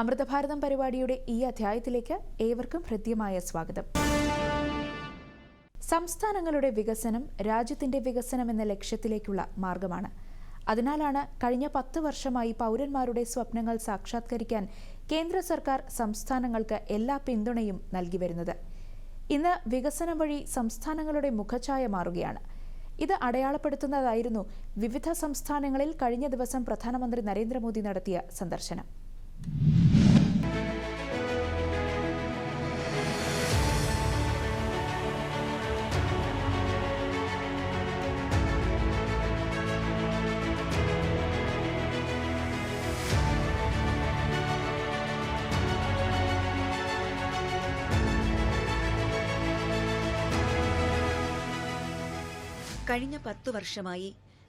അമൃതഭാരതം പരിപാടിയുടെ ഈ അധ്യായത്തിലേക്ക് ഏവർക്കും ഹൃദ്യമായ സ്വാഗതം. സംസ്ഥാനങ്ങളുടെ വികസനം രാജ്യത്തിന്റെ വികസനം എന്ന ലക്ഷ്യത്തിലേക്കുള്ള മാർഗമാണ്. അതിനാലാണ് കഴിഞ്ഞ പത്ത് വർഷമായി പൗരന്മാരുടെ സ്വപ്നങ്ങൾ സാക്ഷാത്കരിക്കാൻ കേന്ദ്ര സർക്കാർ സംസ്ഥാനങ്ങൾക്ക് എല്ലാ പിന്തുണയും നൽകി വരുന്നത്. ഇന്ന് വികസനം വഴി സംസ്ഥാനങ്ങളുടെ മുഖഛായ മാറുകയാണ്. ഇത് അടയാളപ്പെടുത്തുന്നതായിരുന്നു വിവിധ സംസ്ഥാനങ്ങളിൽ കഴിഞ്ഞ ദിവസം പ്രധാനമന്ത്രി നരേന്ദ്രമോദി നടത്തിയ സന്ദർശനം. കഴിഞ്ഞ പത്തു വർഷമായി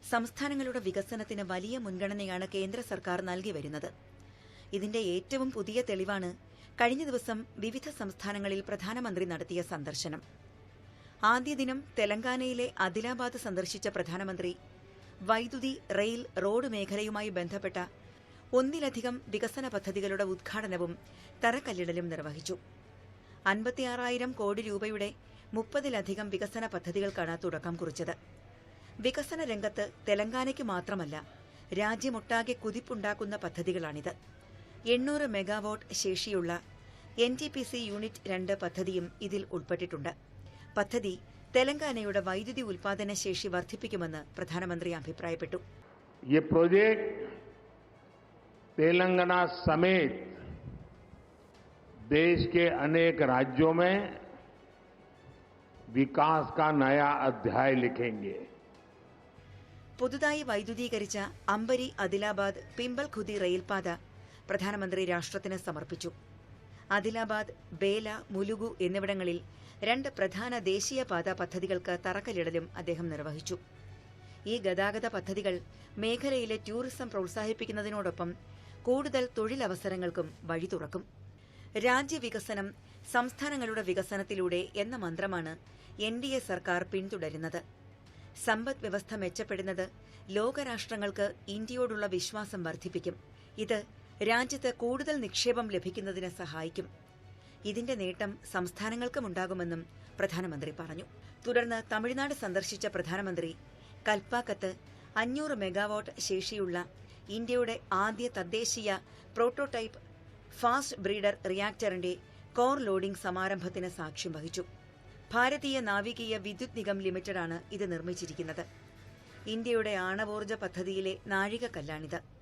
സംസ്ഥാനങ്ങളുടെ വികസനത്തിന് വലിയ മുൻഗണനയാണ് കേന്ദ്ര സർക്കാർ നൽകി വരുന്നത്. ഇതിന്റെ ഏറ്റവും പുതിയ തെളിവാണ് കഴിഞ്ഞ ദിവസം വിവിധ സംസ്ഥാനങ്ങളിൽ പ്രധാനമന്ത്രി നടത്തിയ സന്ദർശനം. ആദ്യ ദിനം തെലങ്കാനയിലെ അദിലാബാദ് സന്ദർശിച്ച പ്രധാനമന്ത്രി വൈദ്യുതി റെയിൽ റോഡ് മേഖലയുമായി ബന്ധപ്പെട്ട ഒന്നിലധികം വികസന പദ്ധതികളുടെ ഉദ്ഘാടനവും തറക്കല്ലിടലും നിർവഹിച്ചു. അൻപത്തിയാറായിരം കോടി രൂപയുടെ മുപ്പതിലധികം വികസന പദ്ധതികൾക്കാണ് തുടക്കം കുറിച്ചത്. വികസന രംഗത്ത് തെലങ്കാനയ്ക്ക് മാത്രമല്ല രാജ്യമൊട്ടാകെ കുതിപ്പുണ്ടാക്കുന്ന പദ്ധതികളാണിത്. എണ്ണൂറ് മെഗാവാട്ട് ശേഷിയുള്ള N T P C unit രണ്ട് പദ്ധതിയും ഇതിൽ ഉൾപ്പെട്ടിട്ടുണ്ട് പദ്ധതി തെലങ്കാനയുടെ വൈദ്യുതി ഉൽപാദന ശേഷി വർദ്ധിപ്പിക്കുമെന്ന് പ്രധാനമന്ത്രി അഭിപ്രായപ്പെട്ടു ये प्रोजेक्ट तेलंगाना समेत देश के अनेक राज्यों में विकास का नया अध्याय लिखेंगे പുതുതായി വൈദ്യുതീകരിച്ച അമ്പരി അദിലാബാദ് പിമ്പൽ ഖുദി റെയിൽപാത പ്രധാനമന്ത്രി രാഷ്ട്രത്തിന് സമർപ്പിച്ചു. അദിലാബാദ് ബേല മുലുഗു എന്നിവിടങ്ങളിൽ രണ്ട് പ്രധാന ദേശീയപാത പദ്ധതികൾക്ക് തറക്കല്ലിടലും അദ്ദേഹം നിർവഹിച്ചു. ഈ ഗതാഗത പദ്ധതികൾ മേഖലയിലെ ടൂറിസം പ്രോത്സാഹിപ്പിക്കുന്നതിനോടൊപ്പം കൂടുതൽ തൊഴിലവസരങ്ങൾക്കും വഴി തുറക്കും. രാജ്യവികസനം സംസ്ഥാനങ്ങളുടെ വികസനത്തിലൂടെ എന്ന മന്ത്രമാണ് എൻ ഡി എ സർക്കാർ പിന്തുടരുന്നത്. സമ്പദ് വ്യവസ്ഥ മെച്ചപ്പെടുന്നത് ലോകരാഷ്ട്രങ്ങൾക്ക് ഇന്ത്യയോടുള്ള വിശ്വാസം വർദ്ധിപ്പിക്കും. ഇത് രാജ്യത്ത് കൂടുതൽ നിക്ഷേപം ലഭിക്കുന്നതിന് സഹായിക്കും. ഇതിന്റെ നേട്ടം സംസ്ഥാനങ്ങൾക്കും ഉണ്ടാകുമെന്നും പ്രധാനമന്ത്രി പറഞ്ഞു. തുടർന്ന് തമിഴ്നാട് സന്ദർശിച്ച പ്രധാനമന്ത്രി കൽപ്പാക്കത്ത് അഞ്ഞൂറ് മെഗാവാട്ട് ശേഷിയുള്ള ഇന്ത്യയുടെ ആദ്യ തദ്ദേശീയ പ്രോട്ടോടൈപ്പ് ഫാസ്റ്റ് ബ്രീഡർ റിയാക്ടറിന്റെ കോർ ലോഡിംഗ് സമാരംഭത്തിന് സാക്ഷ്യം വഹിച്ചു. ഭാരതീയ നാവികീയ വിദ്യുത് നിഗം ലിമിറ്റഡാണ് ഇത് നിർമ്മിച്ചിരിക്കുന്നത്. ഇന്ത്യയുടെ ആണവോർജ പദ്ധതിയിലെ നാഴികക്കല്ലാണിത്.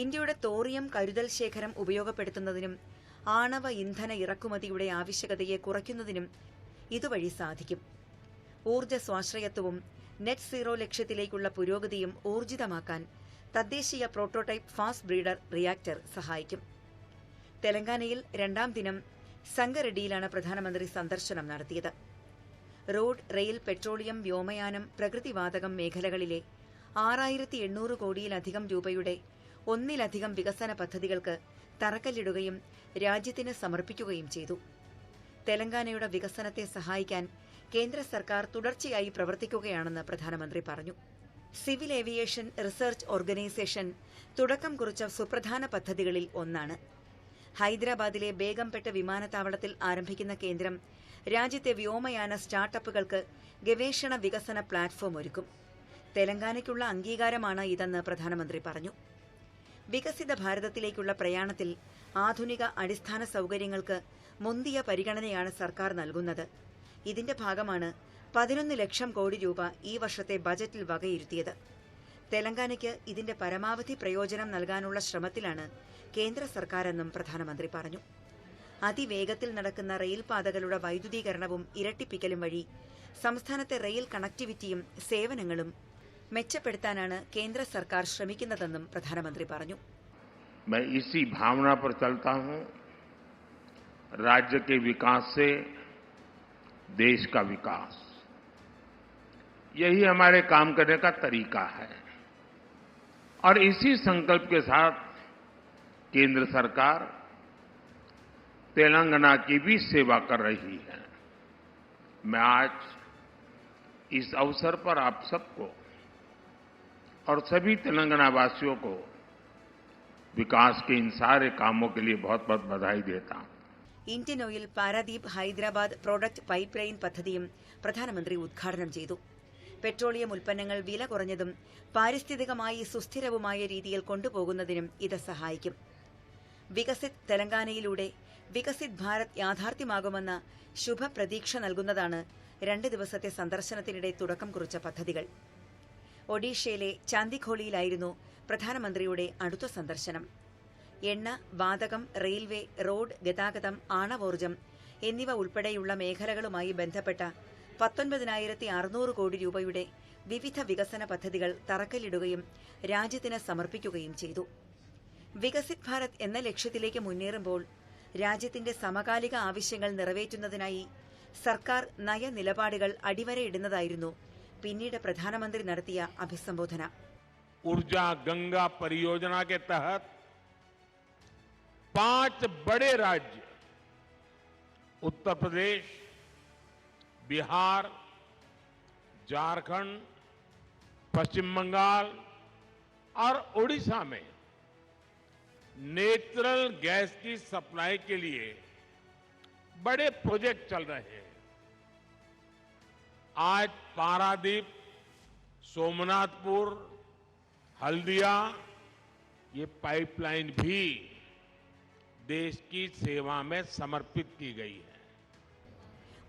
ഇന്ത്യയുടെ തോറിയം കരുതൽ ശേഖരം ഉപയോഗപ്പെടുത്തുന്നതിനും ആണവ ഇന്ധന ഇറക്കുമതിയുടെ ആവശ്യകതയെ കുറയ്ക്കുന്നതിനും ഇതുവഴി സാധിക്കും. ഊർജ സ്വാശ്രയത്വവും നെറ്റ് സീറോ ലക്ഷ്യത്തിലേക്കുള്ള പുരോഗതിയും ഊർജിതമാക്കാൻ തദ്ദേശീയ പ്രോട്ടോടൈപ്പ് ഫാസ്റ്റ് ബ്രീഡർ റിയാക്ടർ സഹായിക്കും. തെലങ്കാനയിൽ രണ്ടാം ദിനം സംഗറെഡ്ഡിയിലാണ് പ്രധാനമന്ത്രി സന്ദർശനം നടത്തിയത്. റോഡ് റെയിൽ പെട്രോളിയം വ്യോമയാനം പ്രകൃതിവാതകം മേഖലകളിലെ ആറായിരത്തി എണ്ണൂറ് കോടിയിലധികം രൂപയുടെ ഒന്നിലധികം വികസന പദ്ധതികൾക്ക് തറക്കല്ലിടുകയും രാജ്യത്തിന് സമർപ്പിക്കുകയും ചെയ്തു. തെലങ്കാനയുടെ വികസനത്തെ സഹായിക്കാൻ കേന്ദ്ര സർക്കാർ തുടർച്ചയായി പ്രവർത്തിക്കുകയാണെന്ന് പ്രധാനമന്ത്രി പറഞ്ഞു. സിവിൽ ഏവിയേഷൻ റിസർച്ച് ഓർഗനൈസേഷൻ തുടക്കം കുറിച്ച സുപ്രധാന പദ്ധതികളിൽ ഒന്നാണ്. ഹൈദരാബാദിലെ ബേഗംപെട്ട വിമാനത്താവളത്തിൽ ആരംഭിക്കുന്ന കേന്ദ്രം രാജ്യത്തെ വ്യോമയാന സ്റ്റാർട്ടപ്പുകൾക്ക് ഗവേഷണ വികസന പ്ലാറ്റ്ഫോം ഒരുക്കും. തെലങ്കാനയ്ക്കുള്ള അംഗീകാരമാണ് ഇതെന്ന് പ്രധാനമന്ത്രി പറഞ്ഞു. വികസിത ഭാരതത്തിലേക്കുള്ള പ്രയാണത്തിൽ ആധുനിക അടിസ്ഥാന സൗകര്യങ്ങൾക്ക് മുന്തിയ പരിഗണനയാണ് സർക്കാർ നൽകുന്നത്. ഇതിന്റെ ഭാഗമാണ് പതിനൊന്ന് ലക്ഷം കോടി രൂപ ഈ വർഷത്തെ ബജറ്റിൽ വകയിരുത്തിയത്. തെലങ്കാനയ്ക്ക് ഇതിന്റെ പരമാവധി പ്രയോജനം നൽകാനുള്ള ശ്രമത്തിലാണ് കേന്ദ്ര സർക്കാരെന്നും പ്രധാനമന്ത്രി പറഞ്ഞു. അതിവേഗത്തിൽ നടക്കുന്ന റെയിൽപാതകളുടെ വൈദ്യുതീകരണവും ഇരട്ടിപ്പിക്കലും വഴി സംസ്ഥാനത്തെ റെയിൽ കണക്ടിവിറ്റിയും സേവനങ്ങളും മെച്ചപ്പെടുത്താനാണ് കേന്ദ്ര സർക്കാർ ശ്രമിക്കുന്നതെന്നും പ്രധാനമന്ത്രി പറഞ്ഞു मैं इसी भावना पर चलता हूं राज्य के विकास से देश का विकास यही हमारे काम करने का तरीका है और इसी संकल्प के साथ केंद्र सरकार तेलंगाना की भी सेवा कर रही है मैं आज इस अवसर पर आप सबको और सभी तेलंगाना वासियों को विकास के इन सारे कामों के लिए बहुत बहुत बधाई देता हूं Indian Oil Paradip Hyderabad product pipeline പദ്ധതിയും പ്രധാനമന്ത്രി ഉദ്ഘാടനം ചെയ്തു പെട്രോളിയം ഉൽപ്പന്നങ്ങൾ വില കുറഞ്ഞതും പാരിസ്ഥിതികമായി സുസ്ഥിരവുമായ രീതിയിൽ കൊണ്ടുപോകുന്നതിനും ഇത് സഹായിക്കും വികസിത് തെലങ്കാനയിലൂടെ വികസിത് ഭാരത് യാഥാർത്ഥ്യമാകുമെന്ന ശുഭപ്രതീക്ഷ നൽകുന്നതാണ് രണ്ട് ദിവസത്തെ സന്ദർശനത്തിനിടെ തുടക്കം കുറിച്ച പദ്ധതികൾ ഒഡീഷയിലെ ചാന്ദിഖോളിയിലായിരുന്നു പ്രധാനമന്ത്രിയുടെ അടുത്ത സന്ദർശനം. എണ്ണ വാതകം റെയിൽവേ റോഡ് ഗതാഗതം ആണവോർജം എന്നിവ ഉൾപ്പെടെയുള്ള മേഖലകളുമായി ബന്ധപ്പെട്ട പത്തൊൻപതിനായിരത്തി അറുന്നൂറ് കോടി രൂപയുടെ വിവിധ വികസന പദ്ധതികൾ തറക്കല്ലിടുകയും രാജ്യത്തിന് സമർപ്പിക്കുകയും ചെയ്തു. വികസിത് ഭാരത് എന്ന ലക്ഷ്യത്തിലേക്ക് മുന്നേറുമ്പോൾ രാജ്യത്തിന്റെ സമകാലിക ആവശ്യങ്ങൾ നിറവേറ്റുന്നതിനായി സർക്കാർ നയനിലപാടുകൾ അടിവരയിടുന്നതായിരുന്നു പിന്നീട് പ്രധാനമന്ത്രി നടത്തിയ അഭിസംബോധന ऊर्जा गंगा परियोजना के तहत पांच बड़े राज्य उत्तर प्रदेश बिहार झारखंड पश्चिम बंगाल और ओडिशा में नेचुरल गैस की सप्लाई के लिए बड़े प्रोजेक्ट चल रहे हैं आज पारादीप सोमनाथपुर हल्दिया ये पाइपलाइन भी देश की सेवा में समर्पित की गई है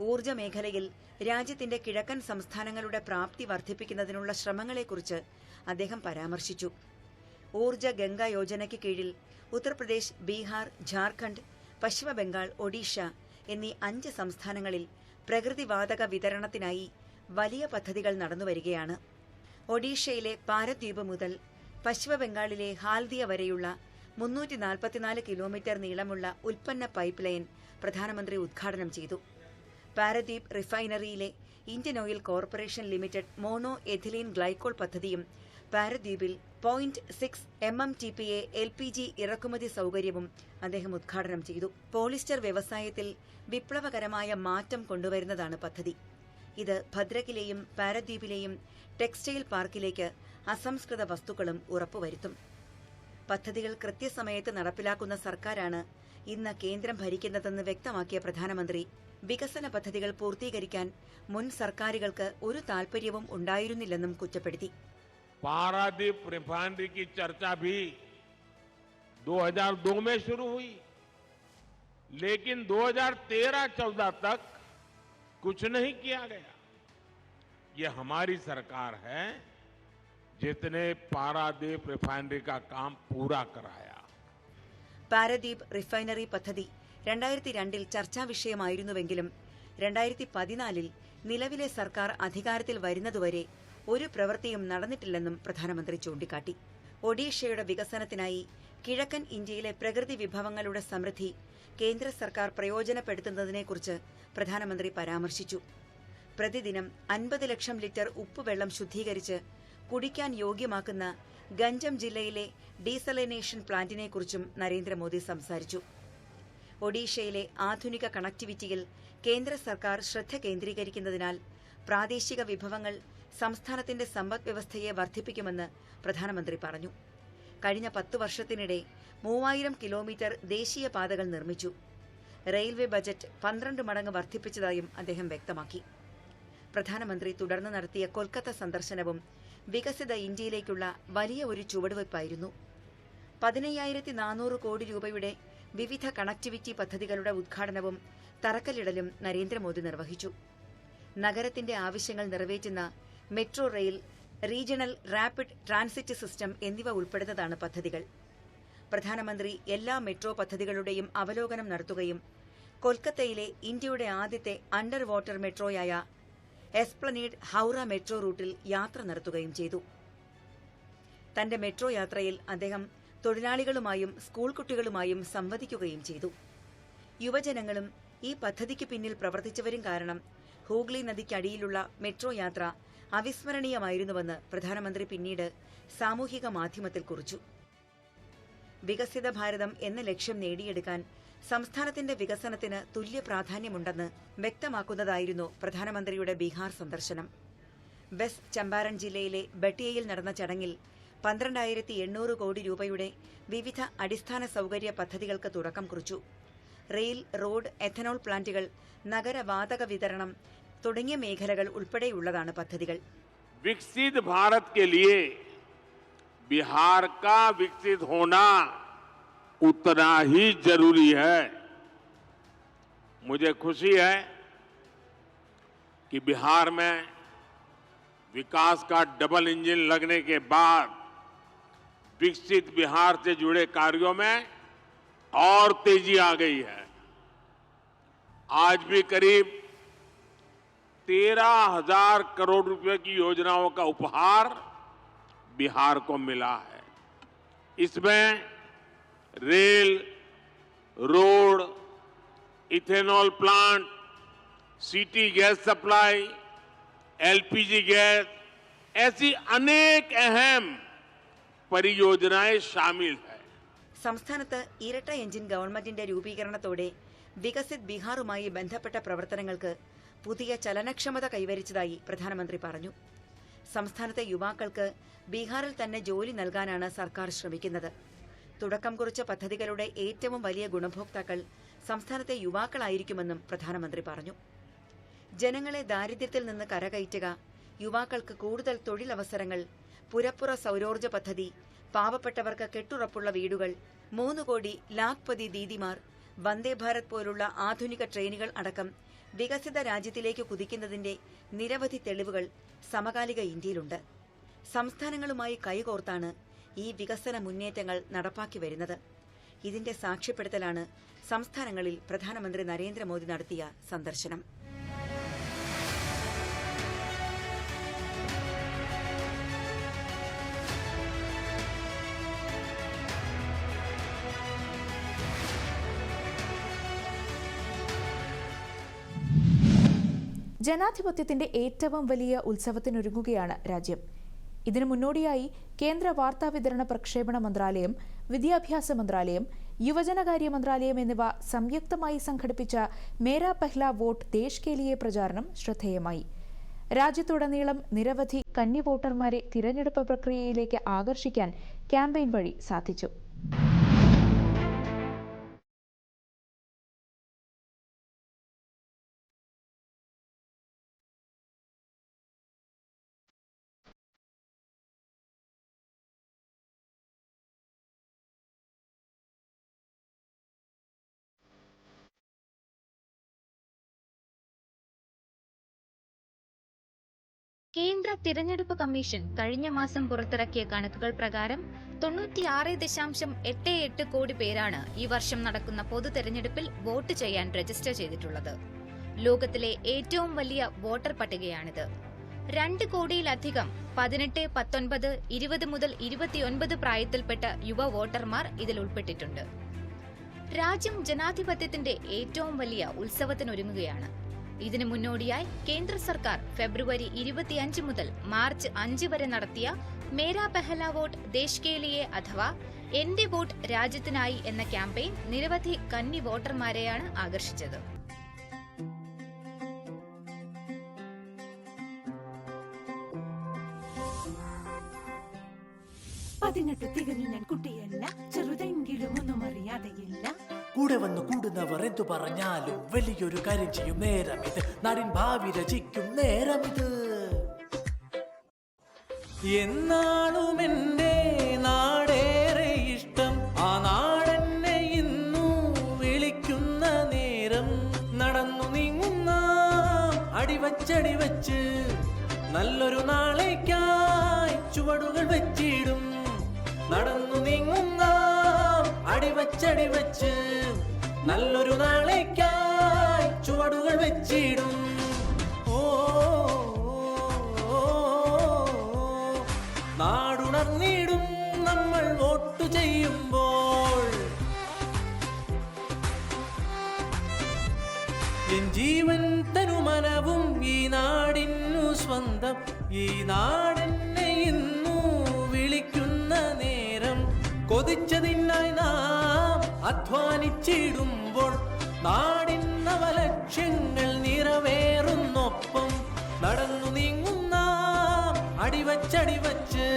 ഊർജ്ജ മേഖലയിൽ രാജ്യത്തിന്റെ കിഴക്കൻ സംസ്ഥാനങ്ങളുടെ പ്രാപ്തി വർദ്ധിപ്പിക്കുന്നതിനുള്ള ശ്രമങ്ങളെക്കുറിച്ച് അദ്ദേഹം പരാമർശിച്ചു ഊർജ്ജ ഗംഗ യോജനയ്ക്ക് കീഴിൽ ഉത്തർപ്രദേശ് ബീഹാർ ഝാർഖണ്ഡ് പശ്ചിമബംഗാൾ ഒഡീഷ എന്നീ അഞ്ച് സംസ്ഥാനങ്ങളിൽ പ്രകൃതിവാതക വിതരണത്തിനായി വലിയ പദ്ധതികൾ നടന്നുവരികയാണ്. ഒഡീഷയിലെ പാരദ്വീപ് മുതൽ പശ്ചിമബംഗാളിലെ ഹാൽദിയ വരെയുള്ള മുന്നൂറ്റി നാൽപ്പത്തിനാല് കിലോമീറ്റർ നീളമുള്ള ഉൽപ്പന്ന പൈപ്പ് ലൈൻ പ്രധാനമന്ത്രി ഉദ്ഘാടനം ചെയ്തു. Paradip റിഫൈനറിയിലെ Indian oil corporation limited mono ethylene glycol പദ്ധതിയും പാരദ്വീപിൽ point six M M T P A L P G ഇറക്കുമതി സൗകര്യവും അദ്ദേഹം ഉദ്ഘാടനം ചെയ്തു. പോളിസ്റ്റർ വ്യവസായത്തിൽ വിപ്ലവകരമായ മാറ്റം കൊണ്ടുവരുന്നതാണ് പദ്ധതി. ഇത് ഭദ്രകിലെയും പാരദ്വീപിലെയും ടെക്സ്റ്റൈൽ പാർക്കിലേക്ക് അസംസ്കൃത വസ്തുക്കളും ഉറപ്പുവരുത്തും. പദ്ധതികൾ കൃത്യസമയത്ത് നടപ്പിലാക്കുന്ന സർക്കാരാണ് ഇന്ന് കേന്ദ്രം ഭരിക്കുന്നതെന്ന് വ്യക്തമാക്കിയ പ്രധാനമന്ത്രി വികസന പദ്ധതികൾ പൂർത്തീകരിക്കാൻ മുൻ സർക്കാരുകൾക്ക് ഒരു താൽപര്യവും ഉണ്ടായിരുന്നില്ലെന്നും കുറ്റപ്പെടുത്തി. पारादीप रिफाइनरी की चर्चा भी 2002 में शुरू हुई लेकिन 2013-14 तक कुछ नहीं किया गया ये हमारी सरकार है जितने पारादीप रिफाइनरी का काम पूरा कराया പാരദ്വീപ് റിഫൈനറി പദ്ധതി രണ്ടായിരത്തി രണ്ടിൽ ചർച്ചാ വിഷയമായിരുന്നുവെങ്കിലും രണ്ടായിരത്തി പതിനാലിൽ നിലവിലെ സർക്കാർ അധികാരത്തിൽ വരുന്നതുവരെ ഒരു പ്രവൃത്തിയും നടന്നിട്ടില്ലെന്നും പ്രധാനമന്ത്രി ചൂണ്ടിക്കാട്ടി. ഒഡീഷയുടെ വികസനത്തിനായി കിഴക്കൻ ഇന്ത്യയിലെ പ്രകൃതി വിഭവങ്ങളുടെ സമൃദ്ധി കേന്ദ്ര സർക്കാർ പ്രയോജനപ്പെടുത്തുന്നതിനെക്കുറിച്ച് പ്രധാനമന്ത്രി പരാമർശിച്ചു. പ്രതിദിനം അൻപത് ലക്ഷം ലിറ്റർ ഉപ്പുവെള്ളം ശുദ്ധീകരിച്ച് കുടിക്കാൻ യോഗ്യമാക്കുന്ന ഗഞ്ചം ജില്ലയിലെ ഡീസലിനേഷൻ പ്ലാന്റിനെക്കുറിച്ചും നരേന്ദ്രമോദി സംസാരിച്ചു. ഒഡീഷയിലെ ആധുനിക കണക്ടിവിറ്റിയിൽ കേന്ദ്ര സർക്കാർ ശ്രദ്ധ കേന്ദ്രീകരിക്കുന്നതിനാൽ പ്രാദേശിക വിഭവങ്ങൾ സംസ്ഥാനത്തിന്റെ സമ്പദ് വ്യവസ്ഥയെ വർദ്ധിപ്പിക്കുമെന്ന് പ്രധാനമന്ത്രി പറഞ്ഞു. കഴിഞ്ഞ പത്തു വർഷത്തിനിടെ മൂവായിരം കിലോമീറ്റർ ദേശീയ പാതകൾ നിർമ്മിച്ചു. റെയിൽവേ ബജറ്റ് പന്ത്രണ്ട് മടങ്ങ് വർദ്ധിപ്പിച്ചതായും അദ്ദേഹം വ്യക്തമാക്കി. പ്രധാനമന്ത്രി തുടർന്ന് നടത്തിയ കൊൽക്കത്ത സന്ദർശനവും വികസിത ഇന്ത്യയിലേക്കുള്ള വലിയ ഒരു ചുവടുവയ്പായിരുന്നു. പതിനയ്യായിരത്തി നാനൂറ് കോടി രൂപയുടെ വിവിധ കണക്ടിവിറ്റി പദ്ധതികളുടെ ഉദ്ഘാടനവും തറക്കല്ലിടലും നരേന്ദ്രമോദി നിർവഹിച്ചു. നഗരത്തിന്റെ ആവശ്യങ്ങൾ നിറവേറ്റുന്ന metro rail regional rapid transit system എന്നിവ ഉൾപ്പെടുന്നതാണ് പദ്ധതികൾ. പ്രധാനമന്ത്രി എല്ലാ മെട്രോ പദ്ധതികളുടെയും അവലോകനം നടത്തുകയും കൊൽക്കത്തയിലെ ഇന്ത്യയുടെ ആദ്യത്തെ അണ്ടർ വാട്ടർ മെട്രോയായ എസ്പ്ലനീഡ് ഹൌറ മെട്രോ റൂട്ടിൽ യാത്ര നടത്തുകയും ചെയ്തു. തന്റെ മെട്രോ യാത്രയിൽ അദ്ദേഹം തൊഴിലാളികളുമായും സ്കൂൾ കുട്ടികളുമായും സംവദിക്കുകയും ചെയ്തു. യുവജനങ്ങളും ഈ പദ്ധതിക്ക് പിന്നിൽ പ്രവർത്തിച്ചവരും കാരണം ഹൂഗ്ലി നദിക്കടിയിലുള്ള മെട്രോ യാത്ര അവിസ്മരണീയമായിരുന്നുവെന്ന് പ്രധാനമന്ത്രി പിന്നീട് സാമൂഹിക മാധ്യമത്തിൽ കുറിച്ചു. വികസിത ഭാരതം എന്ന ലക്ഷ്യം നേടിയെടുക്കാൻ സംസ്ഥാനത്തിന്റെ വികസനത്തിന് തുല്യ പ്രാധാന്യമുണ്ടെന്ന് വ്യക്തമാക്കുന്നതായിരുന്നു പ്രധാനമന്ത്രിയുടെ ബീഹാർ സന്ദർശനം. വെസ്റ്റ് ചമ്പാരൻ ജില്ലയിലെ ബട്ടിയയിൽ നടന്ന ചടങ്ങിൽ പന്ത്രണ്ടായിരത്തി എണ്ണൂറ് കോടി രൂപയുടെ വിവിധ അടിസ്ഥാന സൌകര്യ പദ്ധതികൾക്ക് തുടക്കം കുറിച്ചു. റെയിൽ റോഡ് എഥനോൾ പ്ലാന്റുകൾ നഗരവാതക വിതരണം തുടങ്ങിയ മേഖലകൾ ഉൾപ്പെടെയുള്ളതാണ് പദ്ധതികൾ विकसित भारत के लिए बिहार का विकसित होना उतना ही जरूरी है मुझे खुशी है कि बिहार में विकास का डबल इंजन लगने के बाद विकसित बिहार से जुड़े कार्यों में और तेजी आ गई है आज भी करीब तेरह हजार करोड़ रुपए की योजनाओं का उपहार बिहार को मिला है इसमें rail road ethanol plant city gas supply LPG gas ऐसी अनेक अहम परियोजनाएं शामिल है സംസ്ഥാനത്ത് ഇരട്ട എഞ്ചിൻ ഗവൺമെന്റിന്റെ രൂപീകരണത്തോടെ വികസിത് ബീഹാറുമായി ബന്ധപ്പെട്ട പ്രവർത്തനങ്ങൾക്ക് പുതിയ ചലനക്ഷമത കൈവരിച്ചതായി പ്രധാനമന്ത്രി പറഞ്ഞു. സംസ്ഥാനത്തെ യുവാക്കൾക്ക് ബീഹാറിൽ തന്നെ ജോലി നൽകാനാണ് സർക്കാർ ശ്രമിക്കുന്നത്. തുടക്കം കുറിച്ച പദ്ധതികളുടെ ഏറ്റവും വലിയ ഗുണഭോക്താക്കൾ സംസ്ഥാനത്തെ യുവാക്കളായിരിക്കുമെന്നും പ്രധാനമന്ത്രി പറഞ്ഞു. ജനങ്ങളെ ദാരിദ്ര്യത്തിൽ നിന്ന് കരകയറ്റുക യുവാക്കൾക്ക് കൂടുതൽ തൊഴിലവസരങ്ങൾ പുരപ്പുറ സൗരോർജ പദ്ധതി പാവപ്പെട്ടവർക്ക് കെട്ടുറപ്പുള്ള വീടുകൾ മൂന്ന് കോടി ലാഖ്പതി ദീദിമാർ വന്ദേ ഭാരത് പോലുള്ള ആധുനിക ട്രെയിനുകൾ അടക്കം വികസിത രാജ്യത്തിലേക്ക് കുതിക്കുന്നതിന്റെ നിരവധി തെളിവുകൾ സമകാലിക ഇന്ത്യയിലുണ്ട്. സംസ്ഥാനങ്ങളുമായി കൈകോർത്താണ് ഈ വികസന മുന്നേറ്റങ്ങൾ നടപ്പാക്കി വരുന്നത്. ഇതിന്റെ സാക്ഷ്യപ്പെടുത്തലാണ് സംസ്ഥാനങ്ങളിൽ പ്രധാനമന്ത്രി നരേന്ദ്രമോദി നടത്തിയ സന്ദർശനം. ജനാധിപത്യത്തിന്റെ ഏറ്റവും വലിയ ഉത്സവത്തിനൊരുങ്ങുകയാണ് രാജ്യം. ഇതിനു മുന്നോടിയായി കേന്ദ്ര വാർത്താവിതരണ പ്രക്ഷേപണ മന്ത്രാലയം വിദ്യാഭ്യാസ മന്ത്രാലയം യുവജനകാര്യ മന്ത്രാലയം എന്നിവ സംയുക്തമായി സംഘടിപ്പിച്ച മേരാ പെഹ്ല വോട്ട് ദേശ് കേലിയെ പ്രചാരണം ശ്രദ്ധേയമായി. രാജ്യത്തുടനീളം നിരവധി കന്നി വോട്ടർമാരെ തിരഞ്ഞെടുപ്പ് പ്രക്രിയയിലേക്ക് ആകർഷിക്കാൻ ക്യാമ്പയിൻ വഴി സാധിച്ചു. കേന്ദ്ര തിരഞ്ഞെടുപ്പ് കമ്മീഷൻ കഴിഞ്ഞ മാസം പുറത്തിറക്കിയ കണക്കുകൾ പ്രകാരം തൊണ്ണൂറ്റിയാറ് ദശാംശം എട്ട് എട്ട് കോടി പേരാണ് ഈ വർഷം നടക്കുന്ന പൊതു തെരഞ്ഞെടുപ്പിൽ വോട്ട് ചെയ്യാൻ രജിസ്റ്റർ ചെയ്തിട്ടുള്ളത്. ലോകത്തിലെ ഏറ്റവും വലിയ വോട്ടർ പട്ടികയാണിത്. രണ്ട് കോടിയിലധികം പതിനെട്ട് പത്തൊൻപത് ഇരുപത് മുതൽ ഇരുപത്തിയൊൻപത് പ്രായത്തിൽപ്പെട്ട യുവ വോട്ടർമാർ ഇതിൽ ഉൾപ്പെട്ടിട്ടുണ്ട്. രാജ്യം ജനാധിപത്യത്തിന്റെ ഏറ്റവും വലിയ ഉത്സവത്തിനൊരുങ്ങുകയാണ്. ഇതിനു മുന്നോടിയായി കേന്ദ്ര സർക്കാർ ഫെബ്രുവരി ഇരുപത്തിയഞ്ച് മുതൽ മാർച്ച് അഞ്ച് വരെ നടത്തിയ മേരാ പെഹല വോട്ട് ദേശ് കേലിയെ അഥവാ എന്റെ വോട്ട് രാജ്യത്തിനായി എന്ന ക്യാമ്പയിൻ നിരവധി കന്നി വോട്ടർമാരെയാണ് ആകർഷിച്ചത്. പതിനെട്ട് തികഞ്ഞു ഞാൻ കുട്ടിയല്ല ചെറുതെങ്കിലും ഒന്നും അറിയാതെയില്ല. കൂടെ വന്ന് കൂടുന്നവർ എന്തു പറഞ്ഞാലും വലിയൊരു കാര്യം ചെയ്യും നേരം ഇത് നാടിൻ ഭാവി രചിക്കും നേരം ഇത് എന്നാളും നാടേറെ ഇഷ്ടം. ആ നാടെന്നെ ഇന്നു വിളിക്കുന്ന നേരം നടന്നു നീങ്ങുന്ന അടിവച്ചടി വച്ച് നല്ലൊരു നാളേക്കായി ചുവടുകൾ വെച്ചിടും. നടന്നു നീങ്ങുന്ന അടിവച്ചടി വച്ച് നല്ലൊരു നാളേക്കായി ചുവടുകൾ വെച്ചിടും. നാടുണർന്നിടും നമ്മൾ വോട്ട് ചെയ്യുമ്പോൾ. ജീവൻ തനുമനവും ഈ നാടിനു സ്വന്തം. ഈ നാടെന്നെ ഇന്നു വിളിക്കുന്ന നേരം കൊതിച്ചതിനായി നാം അധ്വാനിച്ചിടുമ്പോൾ നാടിൻ നവലക്ഷ്യങ്ങൾ നിറവേറുന്നൊപ്പം നടന്നു നീങ്ങുന്ന അടിവച്ചടിവച്ച്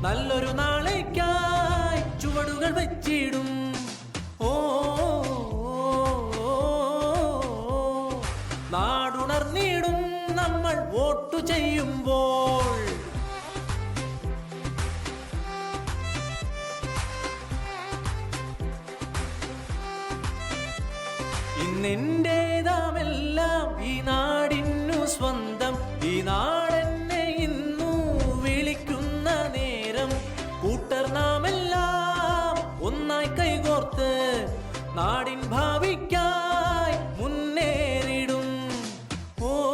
നല്ലൊരു നാളേക്കായി ചുവടുകൾ വെച്ചിടും. ഓ നാടുണർന്നിടും നമ്മൾ വോട്ടു ചെയ്യുമ്പോൾ ഇന്നെന്റേതാമെല്ലാം ഈ നാടിനു സ്വന്തം. ഈ നാടെന്നെ ഇന്നു വിളിക്കുന്ന നേരം. കൂട്ടർ നാമെല്ലാം ഒന്നായി കൈകോർത്ത് നാടിൻ ഭാവിക്കായി മുന്നേറിടും. ഓ.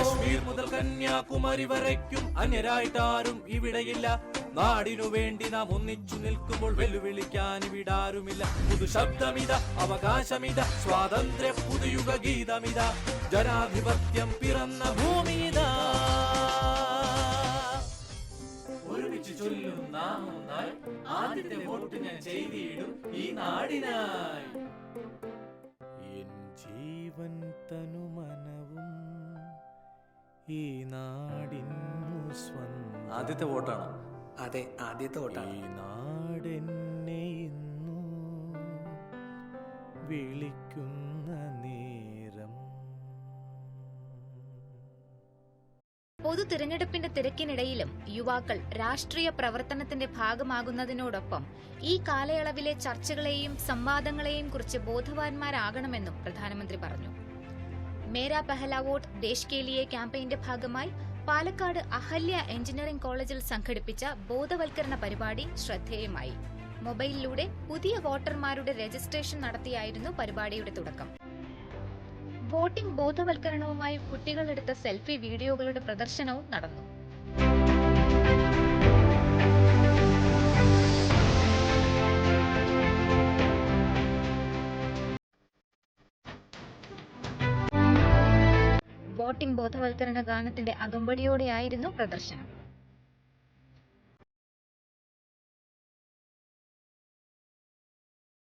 കശ്മീർ മുതൽ കന്യാകുമാരി വരയ്ക്കും. അന്യരായിട്ടാരും ഇവിടെയില്ല. നാടിനു വേണ്ടി നാം ഒന്നിച്ചു നിൽക്കുമ്പോൾ വെല്ലുവിളിക്കാൻ വിടാറുമില്ല പുതു ശബ്ദമിത അവകാശമിത സ്വാതന്ത്ര്യ പുതുയുഗ ഗീതമിത. ജനാധിപത്യം പിറന്ന ഭൂമിത ഒരുമിച്ച് ചൊല്ലും നാം ഒന്നായി. ആദ്യത്തെ വോട്ട് ഞാൻ ചെയ്തിടും ഈ നാടിനായി. എൻ ജീവൻ തനുമനവും ഈ നാടിനു സ്വന്തം. ആദ്യത്തെ വോട്ടാണ്. അതെ ആദ്യത്തെ ഓട്ടാണ്. ഈ നാടെന്നെ ഇന്നു വിളിക്കുന്ന നേരം. പൊതു തിരഞ്ഞെടുപ്പിന്റെ തിരക്കിനിടയിലും യുവാക്കൾ രാഷ്ട്രീയ പ്രവർത്തനത്തിന്റെ ഭാഗമാകുന്നതിനോടൊപ്പം ഈ കാലയളവിലെ ചർച്ചകളെയും സംവാദങ്ങളെയും കുറിച്ച് ബോധവാന്മാരാകണമെന്നും പ്രധാനമന്ത്രി പറഞ്ഞു. മേരാ പെഹല വോട്ട് ദേശ് കേലിയെ ക്യാമ്പയിന്റെ ഭാഗമായി പാലക്കാട് അഹല്യ എഞ്ചിനീയറിംഗ് കോളേജിൽ സംഘടിപ്പിച്ച ബോധവൽക്കരണ പരിപാടി ശ്രദ്ധേയമായി. മൊബൈലിലൂടെ പുതിയ വോട്ടർമാരുടെ രജിസ്ട്രേഷൻ നടത്തിയായിരുന്നു പരിപാടിയുടെ തുടക്കം. വോട്ടിംഗ് ബോധവൽക്കരണവുമായി കുട്ടികളെടുത്ത സെൽഫി വീഡിയോകളുടെ പ്രദർശനവും നടന്നു. വോട്ടിംഗ് ബോധവൽക്കരണ ഗാനത്തിന്റെ അകമ്പടിയോടെയായിരുന്നു പ്രദർശനം.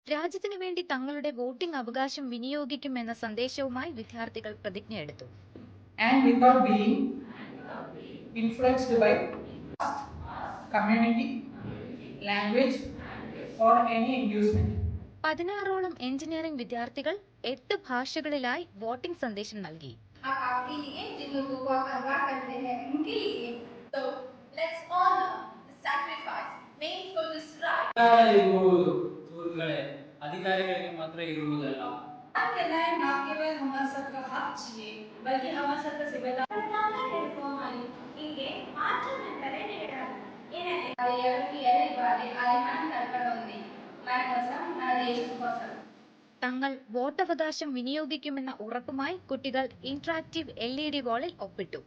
രാജ്യത്തിനു വേണ്ടി തങ്ങളുടെ വോട്ടിംഗ് അവകാശം വിനിയോഗിക്കുമെന്ന സന്ദേശവുമായി വിദ്യാർത്ഥികൾ പ്രതിജ്ഞയെടുത്തു. പതിനാറോളം എഞ്ചിനീയറിംഗ് വിദ്യാർത്ഥികൾ എട്ട് ഭാഷകളിലായി വോട്ടിംഗ് സന്ദേശം നൽകി. आप आपके लिए जिन लोगों को आप अगवा करते हैं उनके लिए तो let's all sacrifice made for this right ಆಗಿರುವುದು ಸೂರ್ಗಳೇ ಅಧಿಕಾರಿಗಳಿಗೆ ಮಾತ್ರ ಇರುವುದಲ್ಲ ನಾಯಕ ना केवल हमारा सबका हक चाहिए बल्कि हमारा सबका ज़िम्मेदारी ಹೀಗೆ ಮಾತ್ರ ನಂತರ ನೀಡಲಾಗಿದೆ ಏನೇ ಕಾರ್ಯಗಳು ಎರಡು ಬಾರಿ ಆಯ್ಮಾನ್ ಕರ್ಪಡೊಂದಿಗೆ തങ്ങൾ വോട്ടവകാശം വിനിയോഗിക്കുമെന്ന ഉറപ്പുമായി കുട്ടികൾ ഇന്ററാക്റ്റീവ് എൽ ഇ ഡി വാളിൽ ഒപ്പിട്ടു.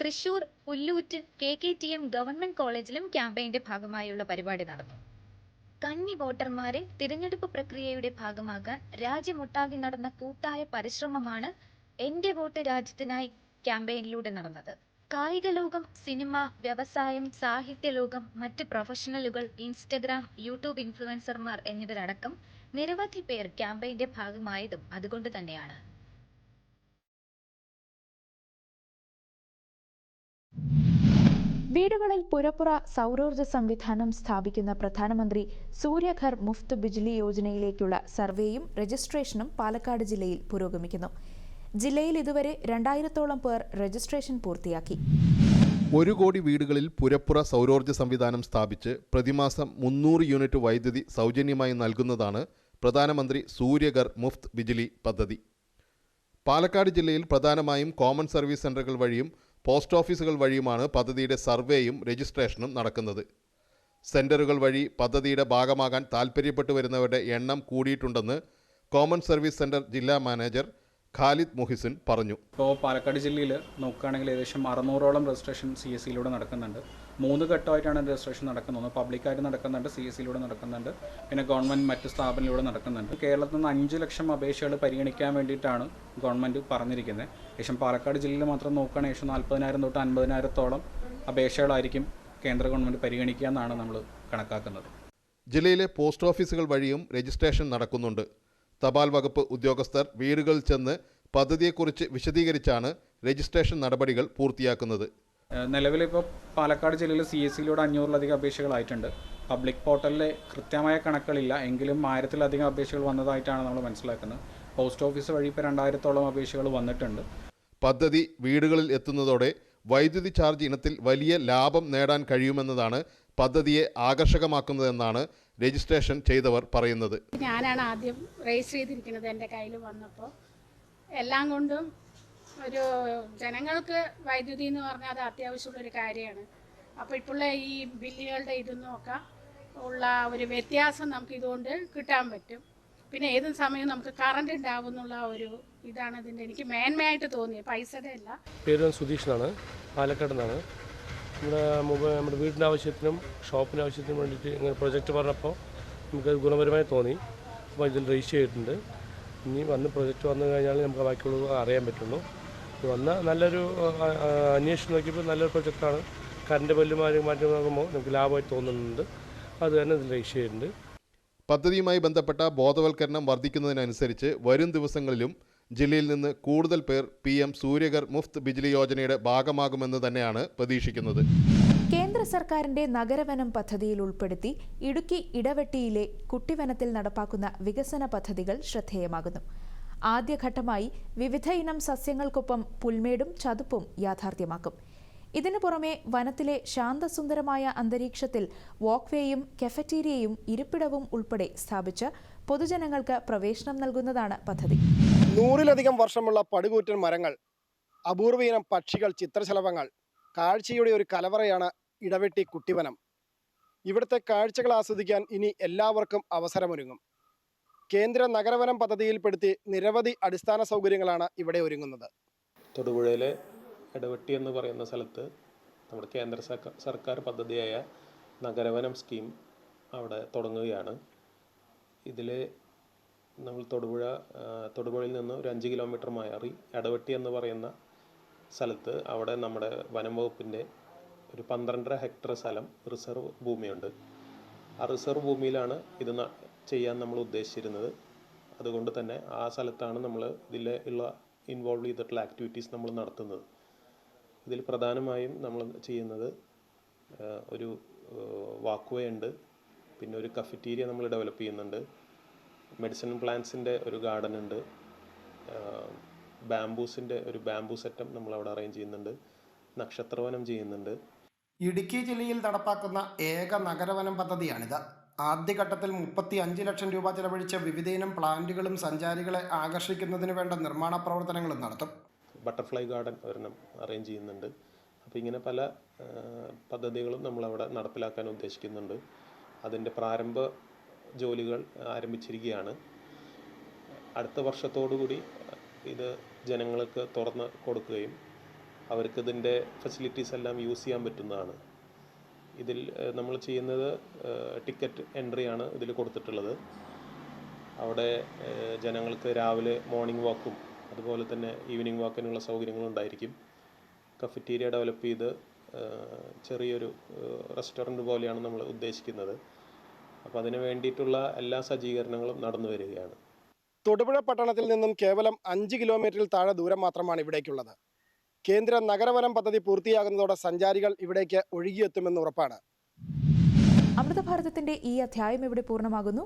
Thrissur Pullut K K T M government കോളേജിലും ക്യാമ്പയിന്റെ ഭാഗമായുള്ള പരിപാടി നടന്നു. കന്നി വോട്ടർമാരെ തിരഞ്ഞെടുപ്പ് പ്രക്രിയയുടെ ഭാഗമാകാൻ രാജ്യമൊട്ടാകെ നടന്ന കൂട്ടായ പരിശ്രമമാണ് എന്റെ വോട്ട് രാജ്യത്തിനായി ക്യാമ്പയിനിലൂടെ നടന്നത്. കായിക ലോകം സിനിമ വ്യവസായം സാഹിത്യ ലോകം മറ്റ് പ്രൊഫഷണലുകൾ ഇൻസ്റ്റഗ്രാം യൂട്യൂബ് ഇൻഫ്ലുവൻസർമാർ എന്നിവരടക്കം നിരവധി പേർ ക്യാമ്പയിന്റെ ഭാഗമായതും അതുകൊണ്ട് തന്നെയാണ്. വീടുകളിൽ പുരപ്പുറ സൗരോർജ സംവിധാനം സ്ഥാപിക്കുന്ന പ്രധാനമന്ത്രി സൂര്യഘർ മുഫ്ത് ബിജ്ലി യോജനയിലേക്കുള്ള സർവേയും രജിസ്ട്രേഷനും പാലക്കാട് ജില്ലയിൽ പുരോഗമിക്കുന്നു. ജില്ലയിൽ ഇതുവരെ രണ്ടായിരത്തോളം പേർ രജിസ്ട്രേഷൻ പൂർത്തിയാക്കി. ഒരു കോടി വീടുകളിൽ പുരപ്പുറ സൗരോർജ സംവിധാനം സ്ഥാപിച്ച് പ്രതിമാസം മുന്നൂറ് യൂണിറ്റ് വൈദ്യുതി സൗജന്യമായി നൽകുന്നതാണ് പ്രധാനമന്ത്രി സൂര്യഗർ മുഫ്ത് ബിജ്ലി പദ്ധതി. പാലക്കാട് ജില്ലയിൽ പ്രധാനമായും കോമൺ സർവീസ് സെന്ററുകൾ വഴിയും പോസ്റ്റ് ഓഫീസുകൾ വഴിയുമാണ് പദ്ധതിയുടെ സർവേയും രജിസ്ട്രേഷനും നടക്കുന്നത്. സെന്ററുകൾ വഴി പദ്ധതിയുടെ ഭാഗമാകാൻ താൽപ്പര്യപ്പെട്ടു വരുന്നവരുടെ എണ്ണം കൂടിയിട്ടുണ്ടെന്ന് കോമൺ സർവീസ് സെന്റർ ജില്ലാ മാനേജർ ഖാലിദ് മുഹിസിൻ പറഞ്ഞു. ഇപ്പോൾ പാലക്കാട് ജില്ലയിൽ നോക്കുകയാണെങ്കിൽ ഏകദേശം അറുന്നൂറോളം രജിസ്ട്രേഷൻ സി എസ് സിയിലൂടെ നടക്കുന്നുണ്ട്. മൂന്ന് ഘട്ടമായിട്ടാണ് രജിസ്ട്രേഷൻ നടക്കുന്നത്. പബ്ലിക്കായിട്ട് നടക്കുന്നുണ്ട് സി എസ് സിയിലൂടെ നടക്കുന്നുണ്ട്. പിന്നെ ഗവൺമെന്റ് മറ്റ് സ്ഥാപനങ്ങളിലൂടെ നടക്കുന്നുണ്ട്. കേരളത്തിൽ നിന്ന് അഞ്ച് ലക്ഷം അപേക്ഷകൾ പരിഗണിക്കാൻ വേണ്ടിയിട്ടാണ് ഗവൺമെന്റ് പറഞ്ഞിരിക്കുന്നത്. ഏകദേശം പാലക്കാട് ജില്ലയിൽ മാത്രം നോക്കുകയാണെങ്കിൽ ഏകദേശം നാൽപ്പതിനായിരം തൊട്ട് അൻപതിനായിരത്തോളം അപേക്ഷകളായിരിക്കും കേന്ദ്ര ഗവൺമെന്റ് പരിഗണിക്കുക എന്നാണ് നമ്മൾ കണക്കാക്കുന്നത്. ജില്ലയിലെ പോസ്റ്റ് ഓഫീസുകൾ വഴിയും രജിസ്ട്രേഷൻ നടക്കുന്നുണ്ട്. തപാൽ വകുപ്പ് ഉദ്യോഗസ്ഥർ വീടുകളിൽ ചെന്ന് പദ്ധതിയെക്കുറിച്ച് വിശദീകരിച്ചാണ് രജിസ്ട്രേഷൻ നടപടികൾ പൂർത്തിയാക്കുന്നത്. നിലവിലിപ്പോൾ പാലക്കാട് ജില്ലയിൽ സി എസ് സിയിലൂടെ അഞ്ഞൂറിലധികം അപേക്ഷകളായിട്ടുണ്ട്. പബ്ലിക് പോർട്ടലിൽ കൃത്യമായ കണക്കുകളില്ല. എങ്കിലും ആയിരത്തിലധികം അപേക്ഷകൾ വന്നതായിട്ടാണ് നമ്മൾ മനസ്സിലാക്കുന്നത്. പോസ്റ്റ് ഓഫീസ് വഴി ഇപ്പോൾ രണ്ടായിരത്തോളം അപേക്ഷകൾ വന്നിട്ടുണ്ട്. പദ്ധതി വീടുകളിൽ എത്തുന്നതോടെ വൈദ്യുതി ചാർജ് ഇനത്തിൽ വലിയ ലാഭം നേടാൻ കഴിയുമെന്നതാണ് പദ്ധതിയെ ആകർഷകമാക്കുന്നതെന്നാണ് രജിസ്ട്രേഷൻ ചെയ്തവർ പറയുന്നത്. ഞാനാണ് ആദ്യം രജിസ്റ്റർ ചെയ്തിരിക്കുന്നത് എന്റെ കയ്യിൽ വന്നപ്പോൾ. എല്ലാം കൊണ്ടും ഒരു ജനങ്ങൾക്ക് വൈദ്യുതി എന്ന് പറഞ്ഞാൽ അത് അത്യാവശ്യമുള്ളൊരു കാര്യമാണ്. അപ്പോൾ ഇപ്പോഴുള്ള ഈ ബില്ലുകളുടെ നോക്കാം ഉള്ള ഒരു വ്യത്യാസം നമുക്ക് ഇതുകൊണ്ട് കിട്ടാൻ പറ്റും. പിന്നെ ഏത് സമയവും നമുക്ക് കറണ്ട് ഉണ്ടാവും എന്നുള്ള ഒരു ഇതാണ് ഇതിന്റെ എനിക്ക് മേന്മയായിട്ട് തോന്നിയത്. പൈസയുടെ അല്ല. പേര് സുധീഷ് എന്നാണ് പാലക്കാട് നിന്നാണ് നമ്മുടെ മൊബൈൽ നമ്മുടെ വീടിന്റെ ആവശ്യത്തിനും ഷോപ്പിന്റെ ആവശ്യത്തിനും വേണ്ടിയിട്ട് ഇങ്ങനെ പ്രൊജക്റ്റ് പറഞ്ഞപ്പോൾ നമുക്ക് ഗുണപരമായി തോന്നി. അപ്പോൾ ഇതിൽ രജിസ്റ്റർ ചെയ്തിട്ടുണ്ട്. ഇനി വന്ന് പ്രൊജക്റ്റ് വന്നു കഴിഞ്ഞാൽ നമുക്ക് ബാക്കിയുള്ളത് അറിയാൻ പറ്റുള്ളൂ. വന്ന നല്ലൊരു അന്വേഷിച്ച് നോക്കിയപ്പോൾ നല്ലൊരു പ്രൊജക്റ്റാണ്. കറണ്ട് ബില്ല് മാറ്റി മാറ്റി നോക്കുമ്പോൾ നമുക്ക് ലാഭമായി തോന്നുന്നുണ്ട്. അത് തന്നെ ഇതിൽ ലക്ഷ്യമുണ്ട് പദ്ധതിയുമായി ബന്ധപ്പെട്ട ബോധവൽക്കരണം വർദ്ധിക്കുന്നതിനനുസരിച്ച് വരും ദിവസങ്ങളിലും ജില്ലയിൽ നിന്ന് കൂടുതൽ പേർ പി എം സൂര്യകർ മുഫ്ത് ബിജ്ലി യോജനയുടെ ഭാഗമാകുമെന്ന് തന്നെയാണ് പ്രതീക്ഷിക്കുന്നത്. കേന്ദ്ര സർക്കാരിന്റെ നഗരവനം പദ്ധതിയിൽ ഉൾപ്പെടുത്തി ഇടുക്കി ഇടവെട്ടിയിലെ കുട്ടിവനത്തിൽ നടപ്പാക്കുന്ന വികസന പദ്ധതികൾ ശ്രദ്ധേയമാകുന്നു. ആദ്യഘട്ടമായി വിവിധ ഇനം സസ്യങ്ങൾക്കൊപ്പം പുൽമേടും ചതുപ്പും യാഥാർത്ഥ്യമാക്കും. ഇതിനു പുറമെ വനത്തിലെ ശാന്തസുന്ദരമായ അന്തരീക്ഷത്തിൽ വാക്ക്വേയും കെഫറ്റീരിയയും ഇരിപ്പിടവും ഉൾപ്പെടെ സ്ഥാപിച്ച് പൊതുജനങ്ങൾക്ക് പ്രവേശനം നൽകുന്നതാണ് പദ്ധതി. നൂറിലധികം വർഷമുള്ള പടുകൂറ്റൻ മരങ്ങൾ അപൂർവീനം പക്ഷികൾ ചിത്രശലഭങ്ങൾ കാഴ്ചയുടെ ഒരു കലവറയാണ് ഇടവെട്ടി കുട്ടിവനം. ഇവിടുത്തെ കാഴ്ചകൾ ആസ്വദിക്കാൻ ഇനി എല്ലാവർക്കും അവസരമൊരുങ്ങും. കേന്ദ്ര നഗരവനം പദ്ധതിയിൽപ്പെടുത്തി നിരവധി അടിസ്ഥാന സൗകര്യങ്ങളാണ് ഇവിടെ ഒരുങ്ങുന്നത്. തൊടുപുഴയിലെ ഇടവെട്ടി എന്ന് പറയുന്ന സ്ഥലത്ത് നമ്മുടെ കേന്ദ്ര സർക്കാർ പദ്ധതിയായ നഗരവനം സ്കീം അവിടെ തുടങ്ങുകയാണ്. ഇതിൽ നമ്മൾ തൊടുപുഴ തൊടുപുഴയിൽ നിന്ന് ഒരു അഞ്ച് കിലോമീറ്റർ മാറി ഇടവെട്ടി എന്ന് പറയുന്ന സ്ഥലത്ത് അവിടെ നമ്മുടെ വനം വകുപ്പിന്റെ ഒരു പന്ത്രണ്ടര ഹെക്ടർ സ്ഥലം റിസർവ് ഭൂമിയുണ്ട്. ആ റിസർവ് ഭൂമിയിലാണ് ഇത് ചെയ്യാൻ നമ്മൾ ഉദ്ദേശിച്ചിരുന്നത്. അതുകൊണ്ട് തന്നെ ആ സ്ഥലത്താണ് നമ്മൾ ഇതിൽ ഉള്ള ഇൻവോൾവ് ചെയ്തിട്ടുള്ള ആക്ടിവിറ്റീസ് നമ്മൾ നടത്തുന്നത്. ഇതിൽ പ്രധാനമായും നമ്മൾ ചെയ്യുന്നത് ഒരു വാക്വേ ഉണ്ട്. പിന്നെ ഒരു കഫറ്റീരിയ നമ്മൾ ഡെവലപ്പ് ചെയ്യുന്നുണ്ട്. മെഡിസിൻ പ്ലാന്റ്സിന്റെ ഒരു ഗാർഡൻ ഉണ്ട്. ബാംബൂസിന്റെ ഒരു ബാംബൂ സെറ്റം നമ്മൾ അവിടെ അറേഞ്ച് ചെയ്യുന്നുണ്ട്. നക്ഷത്രവനം ചെയ്യുന്നുണ്ട്. ഇടുക്കി ജില്ലയിൽ നടപ്പാക്കുന്ന ഏക നഗരവനം പദ്ധതിയാണിത്. ആദ്യഘട്ടത്തിൽ മുപ്പത്തി അഞ്ച് ലക്ഷം രൂപ ചെലവഴിച്ച് വിവിധയിനം പ്ലാന്റുകളും സഞ്ചാരികളെ ആകർഷിക്കുന്നതിന് വേണ്ട നിർമ്മാണ പ്രവർത്തനങ്ങളും നടത്തും. ബട്ടർഫ്ലൈ ഗാർഡൻ ഒരെണ്ണം അറേഞ്ച് ചെയ്യുന്നുണ്ട്. അപ്പോൾ ഇങ്ങനെ പല പദ്ധതികളും നമ്മളവിടെ നടപ്പിലാക്കാൻ ഉദ്ദേശിക്കുന്നുണ്ട്. അതിന്റെ പ്രാരംഭ ജോലികൾ ആരംഭിച്ചിരിക്കുകയാണ്. അടുത്ത വർഷത്തോടുകൂടി ഇത് ജനങ്ങൾക്ക് തുറന്ന് കൊടുക്കുകയും അവർക്കിതിന്റെ ഫെസിലിറ്റീസ് എല്ലാം യൂസ് ചെയ്യാൻ പറ്റുന്നതാണ്. ഇതിൽ നമ്മൾ ചെയ്യുന്നത് ടിക്കറ്റ് എൻട്രി ആണ് ഇതിൽ കൊടുത്തിട്ടുള്ളത്. അവിടെ ജനങ്ങൾക്ക് രാവിലെ മോർണിംഗ് വാക്കും അതുപോലെ തന്നെ ഈവനിങ് വാക്കിനുള്ള സൗകര്യങ്ങളും ഉണ്ടായിരിക്കും. കഫറ്റീരിയ ഡെവലപ്പ് ചെയ്ത് ചെറിയൊരു റെസ്റ്റോറന്റ് പോലെയാണ് നമ്മൾ ഉദ്ദേശിക്കുന്നത്. അപ്പോൾ അതിന് വേണ്ടിയിട്ടുള്ള എല്ലാ സജ്ജീകരണങ്ങളും നടന്നു വരികയാണ്. തൊടുപുഴ പട്ടണത്തിൽ നിന്നും കേവലം അഞ്ച് കിലോമീറ്ററിൽ താഴെ ദൂരം മാത്രമാണ് ഇവിടേക്കുള്ളത്. കേന്ദ്ര നഗരവനം പദ്ധതി പൂർത്തിയാകുന്നതോടെ സഞ്ചാരികൾ ഇവിടേക്ക് ഒഴുകിയെത്തുമെന്ന് ഉറപ്പാണ്. അമൃതഭാരതത്തിന്റെ ഈ അധ്യായം ഇവിടെ പൂർണമാകുന്നു.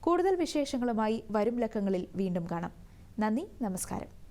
കൂടുതൽ വിശേഷങ്ങളുമായി വരും ലക്കങ്ങളിൽ വീണ്ടും കാണാം. നന്ദി നമസ്കാരം.